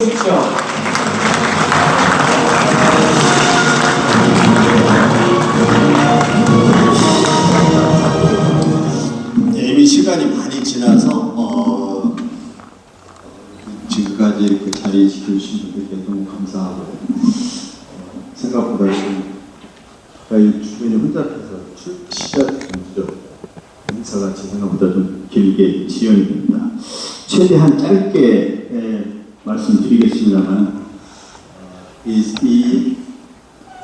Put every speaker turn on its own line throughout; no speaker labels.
주십시오.
네, 이미 시간이 많이 지나서 어, 지금까지 이렇게 자리에 지켜주신 분들께 너무 감사하고 어, 생각보다 지금 저희 주변이 혼잡해서 출시자 전부죠 행사가 제 생각보다 좀 길게 지연이 됩니다. 최대한 짧게 예, 말씀드리겠습니다만 어, 이, 이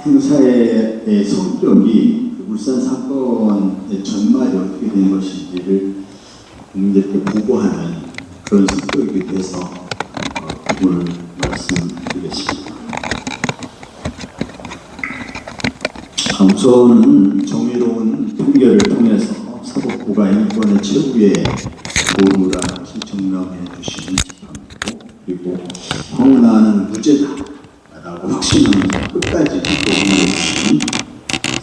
행사의 성격이 그 울산 사건의 전말이 어떻게 된 것인지를 국민들께 보고하는 그런 성격이 돼서 어, 오늘 말씀드리겠습니다. 아, 우선은 정의로운 판결을 통해서 사법부가 인권의 최후의 보루라 증명해 주신 황운하는 무죄다라고 확신하면서 끝까지 지켜오는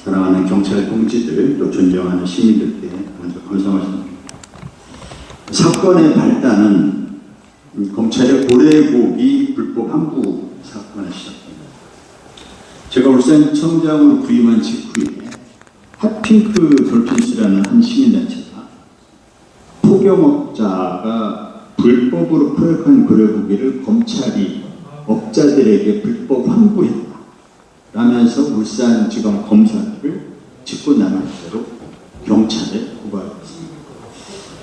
사랑하는 경찰 동지들 또 존경하는 시민들께 먼저 감사 말씀드립니다. 사건의 발단은 검찰의 고래고기 불법 항부 사건을 시작합니다. 제가 울산 청장으로 부임한 직후에 핫핑크 돌핀스라는 한 시민단체가 포경업자가 불법으로 포획한 고래고기를 검찰이 업자들에게 불법 환부했다. 라면서 울산지검 검사들을 직권남용죄로 경찰에 고발했습니다.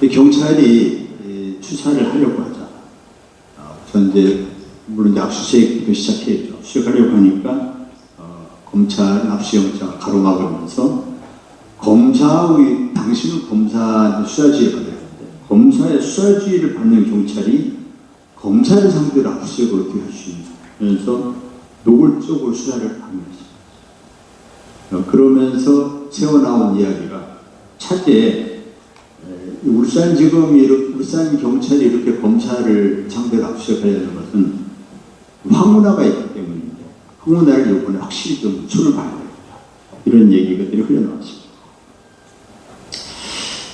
이 경찰이 이 추사를 하려고 하자. 어, 전 이제 물론 압수수색도 시작했죠. 수색하려고 하니까 어, 검찰 압수영장을 가로막으면서 검사의 당신은 검사 되는데 검사의 수사지휘를 받는 경찰이 검사를 상대로 압수수색을 어떻게 할 수 있냐면서 노골적으로 수사를 강요했습니다. 어, 그러면서 새어나온 이야기가 차제 에, 울산지검이 이렇게- 울산 경찰이 이렇게 검사를 상대로 압수수색하려는 것은 황운하가 있기 때문인데 황운하를 이번에 확실히 좀 손을 봐야 됩니다. 이런 얘기들이 흘러나왔습니다.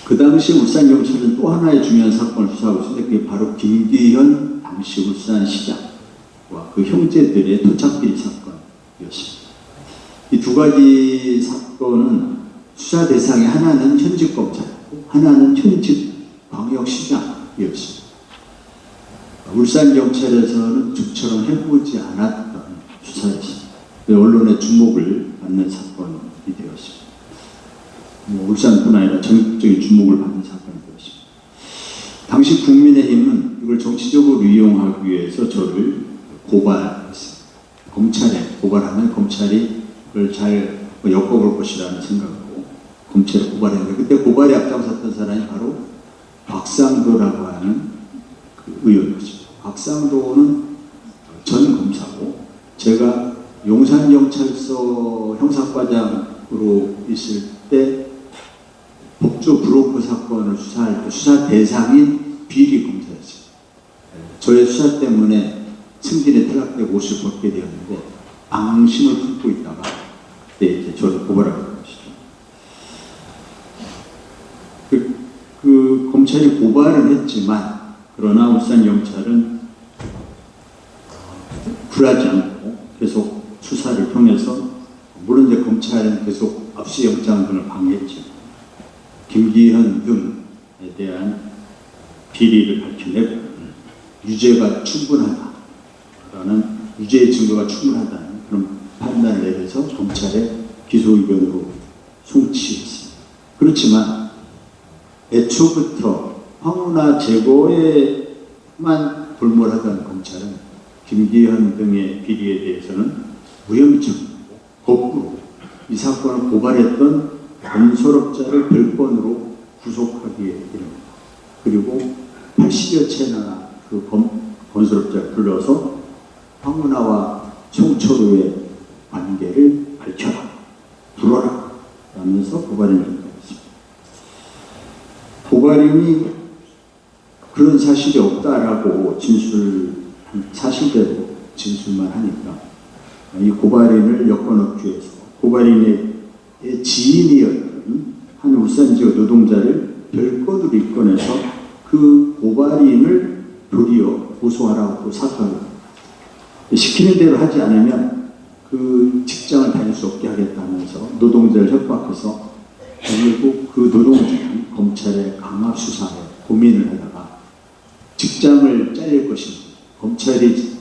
그 당시 울산 경찰은 또 하나의 중요한 사건을 수사하고 있었는데 그게 바로 김기현 당시 울산 시장과 그 형제들의 토착비리 사건이었습니다. 이 두 가지 사건은 수사 대상의 하나는 현직 검찰이고 하나는 현직 광역시장이었습니다. 울산 경찰에서는 저처럼 해보지 않았던 수사였습니다. 그 언론의 주목을 받는 사건이 되었습니다. 뭐 울산뿐 아니라 전국적인 주목을 받는 사건이 되었습니다. 당시 국민의힘은 이걸 정치적으로 이용하기 위해서 저를 고발했습니다. 검찰에 고발하면 검찰이 그걸 잘 엮어볼 것이라는 생각으로 검찰에 고발했는데 그때 고발에 앞장섰던 사람이 바로 박상도라고 하는 그 의원이었습니다. 박상도는 전 검사고 제가 용산경찰서 형사과장으로 있을 때 법조 브로커 사건을 수사할 때 수사 대상인 비리 검사였어요. 저의 수사 때문에 승진에 탈락되고 옷을 벗게 되었는데 앙심을 품고 있다가 그때 이제 저를 고발하게 된 것이죠. 그, 그 검찰이 고발은 했지만 그러나 울산 경찰은 굴하지 않고 계속 수사를 통해서 물론 이제 검찰은 계속 압수영장 등을 방해했죠. 김기현 등에 대한 비리를 밝혀내고. 유죄가 충분하다라는 유죄의 증거가 충분하다는 그런 판단을 내려서 검찰에 기소 의견으로 송치했습니다. 그렇지만 애초부터 황우나 제거에만 골몰하던 검찰은 김기현 등의 비리에 대해서는 무혐의적이고 거꾸로 이 사건을 고발했던 건설업자를 별건으로 구속하기에 이릅니다. 그리고 80여 채나 그 검- 건설업자를 불러서 황운하와 송철우의 관계를 밝혀라, 불어라 라면서 고발을 연다했습니다. 고발인이 그런 사실이 없다라고 진술, 사실대로 진술만 하니까 이 고발인을 여권업주에서 고발인의 지인이었던 한 울산 지역 노동자를 별건으로 입건해서 그 고발인을 도리어 고소하라고 사건을 시키는 대로 하지 않으면 그 직장을 다닐 수 없게 하겠다면서 노동자를 협박해서 결국 그 노동자는 검찰의 강압 수사에 고민을 하다가 직장을 잘릴 것인지 검찰이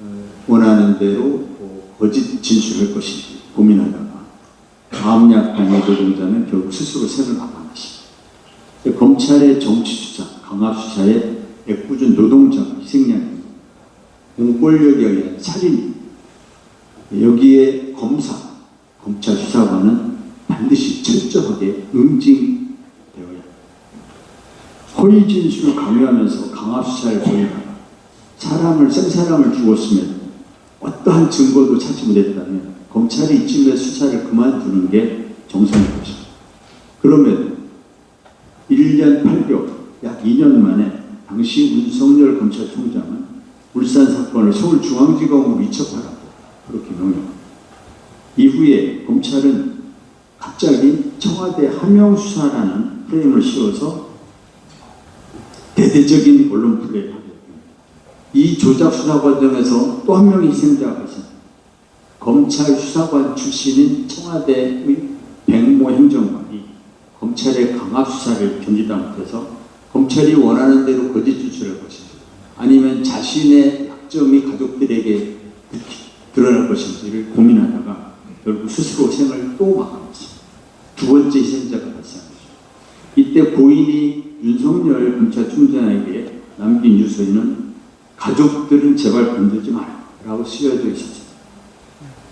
어, 원하는 대로 뭐 거짓 진술할 것인지 고민하다가 마음약간의 노동자는 결국 스스로 생을 마감했습니다. 검찰의 정치 수사, 강압 수사에 애꿎은 노동자가 희생양이 공권력에 의한 살인 여기에 검사, 검찰 수사관은 반드시 철저하게 응징되어야 합니다. 진술을 강요하면서 강압 수사를 벌이다가 사람을 생사람을 죽었으면 어떠한 증거도 찾지 못했다면 검찰이 이쯤에 수사를 그만두는 게 정상일 것입니다. 그럼에도 1년 8개월, 약 2년 만에 당시 윤석열 검찰총장은 울산 사건을 서울중앙지검으로 이첩하라고 그렇게 명령합니다. 이후에 검찰은 갑자기 청와대 하명수사라는 프레임을 씌워서 대대적인 언론 플레이를 하게 됩니다. 이 조작 수사 과정에서 또 한 명의 희생자가 발생합니다. 검찰 수사관 출신인 청와대의 백모 행정관이 검찰의 강압 수사를 견디다 못해서 검찰이 원하는 대로 거짓 진술할 것인지 아니면 자신의 약점이 가족들에게 드러날 것인지를 고민하다가 결국 스스로 생을 또 마감했습니다. 두 번째 희생자가 발생합니다. 이때 고인이 윤석열 검찰총장에게 남긴 유서에는 가족들은 제발 건들지 마라 라고 쓰여져 있었습니다.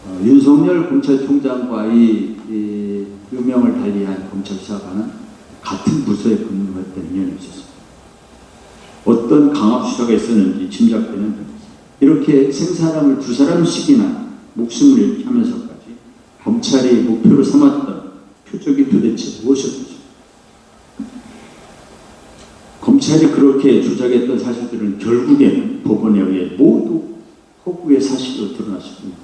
어, 윤석열 검찰총장과 이, 이 유명을 달리한 검찰 수사관은 같은 부서에 근무했던 인연이 있었습니다. 어떤 강압 수사가 있었는지 짐작되는. 이렇게 생사람을 두 사람씩이나 목숨을 잃게 하면서까지 검찰이 목표로 삼았던 표적이 도대체 무엇이었는지 검찰이 그렇게 조작했던 사실들은 결국에는 법원에 의해 모두 허구의 사실로 드러났습니다.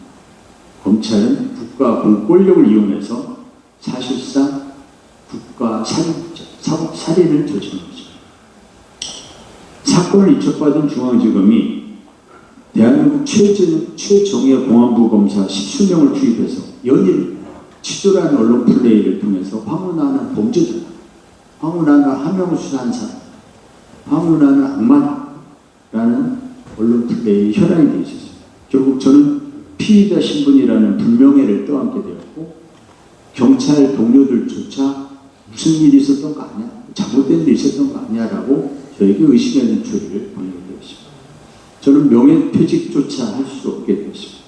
검찰은 국가 공권력을 이용해서 사실상 국가 살인을 저지른 것입니다. 사건을 이첩받은 중앙지검이 대한민국 최정, 최정예 공안부 검사 10수명을 투입해서 연일 치졸한 언론 플레이를 통해서 황운하는 범죄자, 황운하는 하명수사한 사람, 황운하는 악마다라는 언론 플레이 현황이 되어 있었습니다. 결국 저는 피의자 신분이라는 불명예를 떠안게 되었고 경찰 동료들조차 무슨 일이 있었던 거 아니야? 잘못된 일 있었던 거 아니야라고 저에게 의심의 눈초리를 보내게 되었습니다. 저는 명예퇴직조차 할 수 없게 되었습니다.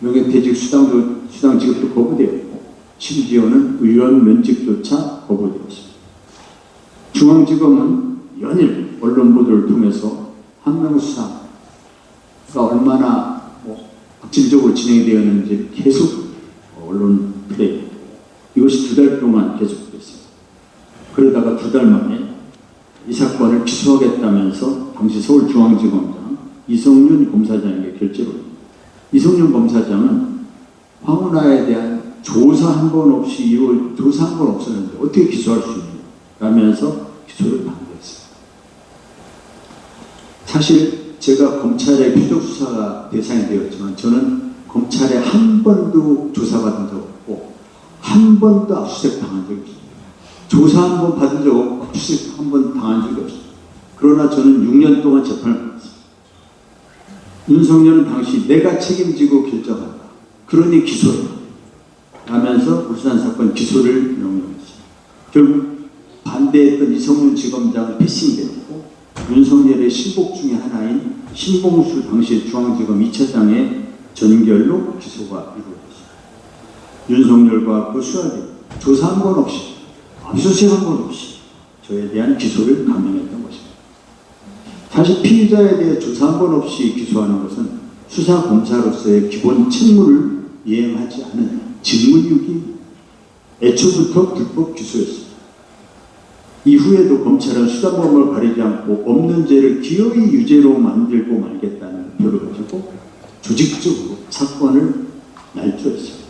명예퇴직 수당, 수당 지급도 거부되었고 심지어는 의원 면직조차 거부되었습니다. 중앙지검은 연일 언론 보도를 통해서 한명수사가 얼마나 뭐 악질적으로 진행되었는지 계속 언론 플레이 이것이 두 달 동안 계속됐습니다. 그러다가 두 달 만에 이 사건을 기소하겠다면서 당시 서울중앙지검장 이성윤 검사장에게 결재를. 이성윤 검사장은 황운하에 대한 조사 한 번 없이 이걸 조사 한 번 없었는데 어떻게 기소할 수 있냐 라면서 기소를 반대했습니다. 사실 제가 검찰의 표적 수사가 대상이 되었지만 저는 검찰에 한 번도 조사받은 적 없고 한 번도 압수수색 당한 적이 없습니다. 조사 한 번 받은 적 없고 압수수색 한 번 당한 적이 없습니다. 그러나 저는 6년 동안 재판을 받았습니다. 윤석열은 당시 내가 책임지고 결정한다. 그러니 기소해. 라면서 울산 사건 기소를 명령했습니다. 결국 반대했던 이성윤 지검장은 패싱됐고 윤석열의 신복 중의 하나인 신봉수 당시 중앙지검 2차장의 전결로 기소가 이루어졌습니다. 윤석열과 그 수사대 조사 한번 없이 압수수색 한번 없이 저에 대한 기소를 감행했던 것입니다. 사실 피의자에 대해 조사 한번 없이 기소하는 것은 수사 검사로서의 기본 책무를 이행하지 않은 직무유기 애초부터 불법 기소였습니다. 이후에도 검찰은 수사범을 가리지 않고 없는 죄를 기어이 유죄로 만들고 말겠다는 표를 가지고 조직적으로 사건을 날조했습니다.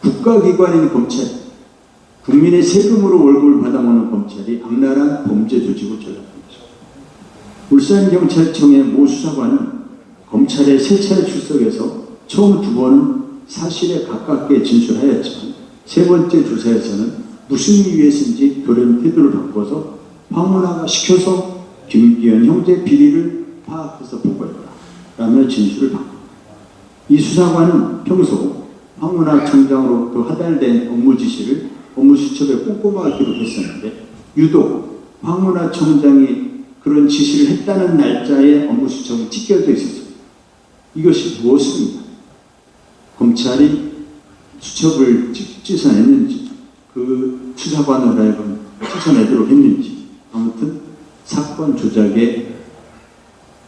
국가기관인 검찰, 국민의 세금으로 월급을 받아먹는 검찰이 악랄한 범죄 조직으로 전락한 것입니다. 울산경찰청의 모 수사관은 검찰에 세 차례 출석해서 처음 두 번은 사실에 가깝게 진술하였지만 세 번째 조사에서는 무슨 이유에서인지 돌연 태도를 바꿔서 황문화가 시켜서 김기현 형제 비리를 파악해서 보고했다. 라며 진술을 바꿨다. 이 수사관은 평소 황문화 청장으로부터 하달된 업무 지시를 업무 수첩에 꼼꼼하게 기록했었는데 유독 황문화 청장이 그런 지시를 했다는 날짜에 업무 수첩은 찢겨져 있었습니다. 이것이 무엇입니까? 검찰이 수첩을 찢- 찢어냈는지 그 수사관을 하여금 찢어내도록 했는지 아무튼 사건 조작의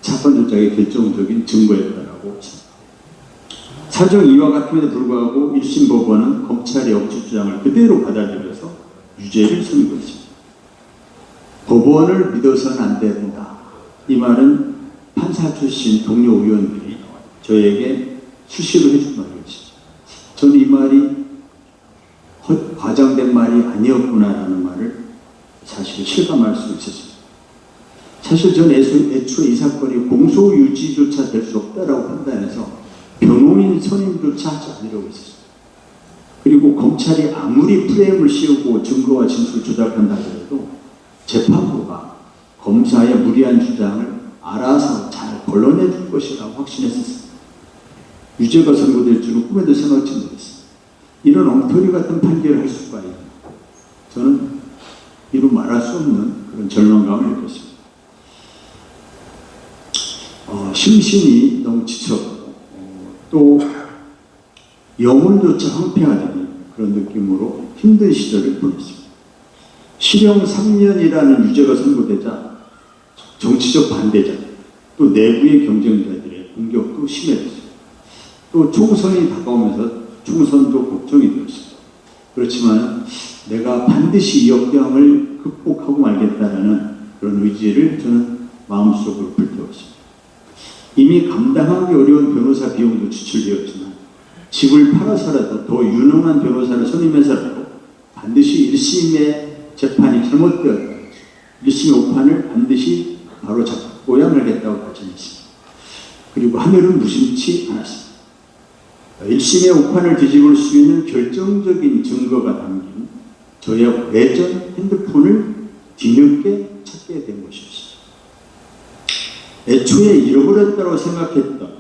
사건 조작의 결정적인 증거였다라고. 사정 이와 같음에도 불구하고 1심 법원은 검찰의 억지 주장을 그대로 받아들여서 유죄를 선고했습니다. 법원을 믿어서는 안 된다. 이 말은 판사 출신 동료 의원들이 저에게 수시로 해준 말이었습니다. 저는 이 말이 허- 과장된 말이 아니었구나라는 말을 사실 실감할 수 있었습니다. 사실 전 애초, 애초에 이 사건이 공소 유지조차 될 수 없다라고 판단해서 변호인 선임조차 하지 않으려고 했었습니다. 그리고 검찰이 아무리 프레임을 씌우고 증거와 진술을 조작한다 하더라도 재판부가 검사의 무리한 주장을 알아서 잘 걸러내 줄 것이라고 확신했었습니다. 유죄가 선고될 줄은 꿈에도 생각지 못했습니다. 이런 엉터리 같은 판결을 할 수가 있나. 저는 이루 말할 수 없는 그런 절망감을 느꼈습니다. 어, 심신이 너무 지쳤고 어, 또 영혼조차 황폐하다는 그런 느낌으로 힘든 시절을 보냈습니다. 실형 3년이라는 유죄가 선고되자 정치적 반대자 또 내부의 경쟁자들의 공격도 심해졌습니다. 또 총선이 다가오면서 총선도 걱정이 되었습니다. 그렇지만 내가 반드시 이 역경을 극복하고 말겠다라는 그런 의지를 저는 마음속으로 불태웠습니다. 이미 감당하기 어려운 변호사 비용도 지출되었지만 집을 팔아서라도 더 유능한 변호사를 선임해서라도 반드시 1심의 재판이 잘못되었다. 1심 오판을 반드시 바로 잡고야 말겠다고 다짐했습니다. 그리고 하늘은 무심치 않았습니다. 1심의 오판을 뒤집을 수 있는 결정적인 증거가 담긴 저의 예전 핸드폰을 뒤늦게 찾게 된 것이었습니다. 애초에 잃어버렸다고 생각했던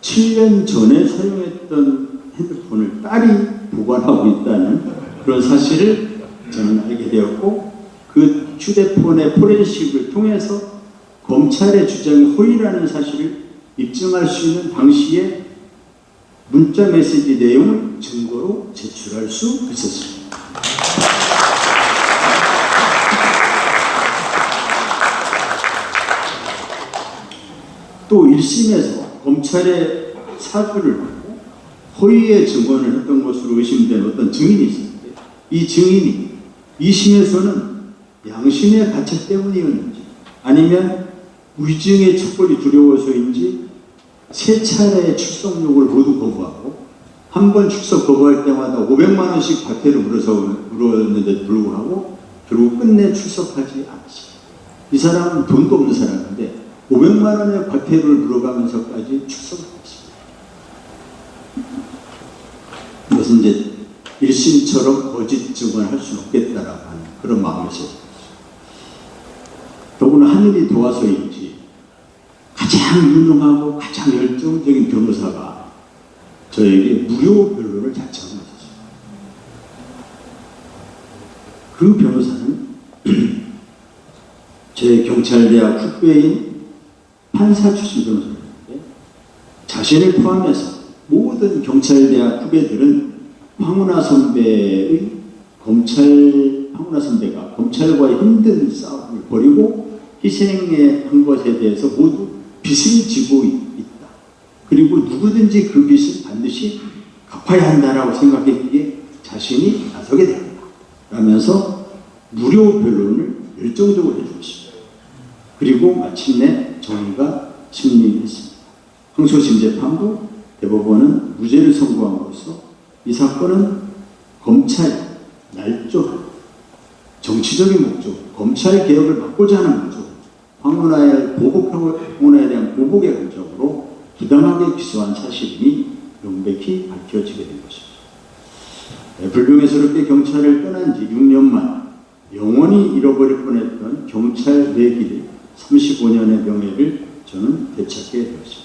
7년 전에 사용했던 핸드폰을 딸이 보관하고 있다는 그런 사실을 저는 알게 되었고 그 휴대폰의 포렌식을 통해서 검찰의 주장이 허위라는 사실을 입증할 수 있는 당시의 문자 메시지 내용을 증거로 제출할 수 있었습니다. 또 1심에서 검찰의 사주를 받고 허위의 증언을 했던 것으로 의심된 어떤 증인이 있었는데 이 증인이 2심에서는 양심의 가책 때문이었는지 아니면 위증의 척벌이 두려워서인지 세 차례의 출석 요구를 모두 거부하고 한 번 출석 거부할 때마다 500만 원씩 과태료 물어서 물었는데 불구하고 결국 끝내 출석하지 않았습니다. 이 사람은 돈도 없는 사람인데 500만 원의 과태료를 물어가면서까지 출석을 했습니다. 이것은 이제 일심처럼 거짓 증언할 수는 없겠다라고 하는 그런 마음에서 더구나 하늘이 도와서인지 가장 유능하고 가장 열정적인 변호사가 저에게 무료 변론을 자청하고 있었습니다. 그 변호사는 제 경찰대학 후배인 판사 출신 변호사였는데 자신을 포함해서 모든 경찰대학 후배들은 황운하 선배의 검찰 황운하 선배가 검찰과의 힘든 싸움을 벌이고 희생한 것에 대해서 모두 빚을 지고 있다. 그리고 누구든지 그 빚을 반드시 갚아야 한다라고 생각했기에 자신이 나서게 됩니다. 라면서 무료 변론을 열정적으로 해주었습니다. 그리고 마침내 정의가 승리했습니다. 항소심 재판부 대법원은 무죄를 선고함으로써 이 사건은 검찰 날조 정치적인 목적, 검찰 개혁을 막고자 하는 목적, 황문화에 보복하고 황문화에 대한 보복의 감정으로 부당하게 기소한 사실이 명백히 밝혀지게 된 것입니다. 네, 불명예스럽게 경찰을 떠난 지 6년 만 영원히 잃어버릴 뻔했던 경찰 내길 35년의 명예를 저는 되찾게 되었습니다.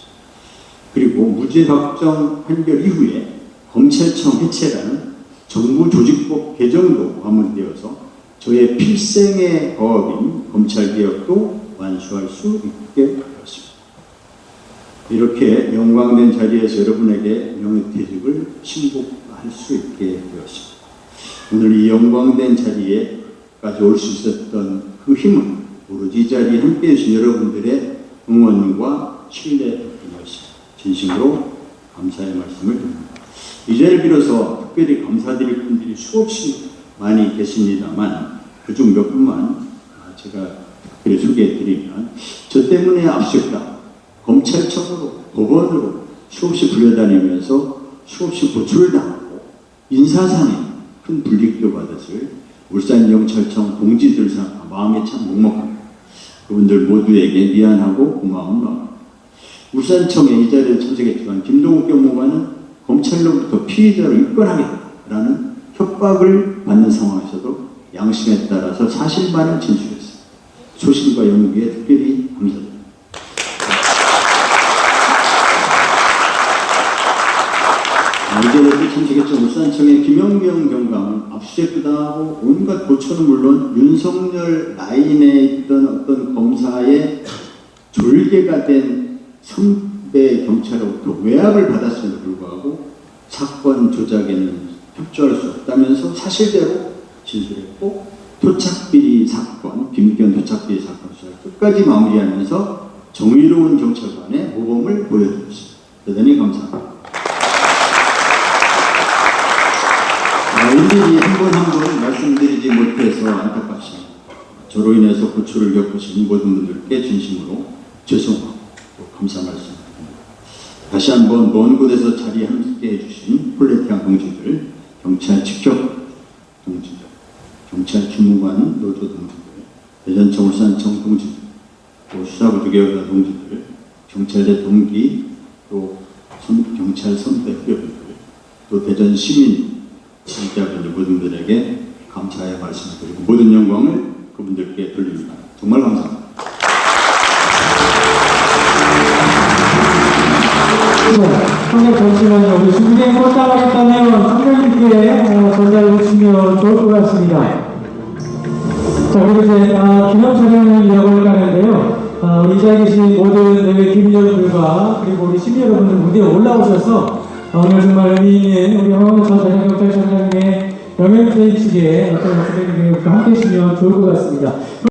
그리고 무죄 확정 판결 이후에 검찰청 해체라는 정부 조직법 개정도 마무리되어서 저의 필생의 과업인 검찰개혁도 완수할 수 있게 되었습니다. 이렇게 영광된 자리에서 여러분에게 명예퇴직을 신고할 수 있게 되었습니다. 오늘 이 영광된 자리에까지 올 수 있었던 그 힘은 오로지 이 자리에 함께해 주신 여러분들의 응원과 신뢰 덕분이었습니다. 진심으로 감사의 말씀을 드립니다. 이 자리를 빌어서 특별히 감사드릴 분들이 수없이 많이 계십니다만 그중 몇 분만 제가 특별히 소개해 드리면 저 때문에 압수했다. 검찰청으로 법원으로 수없이 불려다니면서 수없이 고초를 당하고 인사상에 큰 불이익도 받았을 울산경찰청 동지들 생각 마음이 참 먹먹합니다. 그분들 모두에게 미안하고 고마운 마음. 울산청에 이 자리에 참석했지만 김동욱 경무관은 검찰로부터 피해자로 입건하겠다라는 협박을 받는 상황에서도 양심에 따라서 사실만을 진술 소신과 연기에 특별히 감사드립니다. 아, 이제는 참석했죠. 울산청의 김영경 경감은 압수수색도 당하고 온갖 고초는 물론 윤석열 라인에 있던 어떤 검사의 졸개가 된 선배 경찰로부터 외압을 받았음에도 불구하고 사건 조작에는 협조할 수 없다면서 사실대로 진술했고 토착비리 사건, 김기현 토착비리 사건 수사를 끝까지 마무리하면서 정의로운 경찰관의 모범을 보여주었습니다. 대단히 감사합니다. 아, 일일이 한분 한 분 말씀드리지 못해서 안타깝습니다. 저로 인해서 고초를 겪으신 모든 분들께 진심으로 죄송하고 또 감사 말씀드립니다. 다시 한번 먼 곳에서 자리 함께 해주신 폴레티안 동지들, 경찰 직접 동지들, 경찰 주무관 노조 동지들, 대전청 울산청 동지들, 또 수사부주 개혁단 동지들, 경찰대 동기, 또 선- 경찰 선배 후배분들, 또 대전 시민 지지자분들 모든 분들에게 감사의 말씀을 드리고 모든 영광을 그분들께 돌립니다. 정말 감사합니다.
네, 한번 잠시만요. 우리 꽃다발 있다면 선배님께 어, 전달해 주시면 좋을 것 같습니다. 자, 그리고 이제 아, 기념 촬영을 이어갈 하는데요. 아, 우리 이 자리에 계신 모든 내외 기민여러분과 그리고 우리 시민 여러분들 무대에 올라오셔서 어, 오늘 정말 의미 있는 우리 황원전 전현경찰청장의 명예퇴직에 어떤 선배님과 함께 해주시면 좋을 것 같습니다.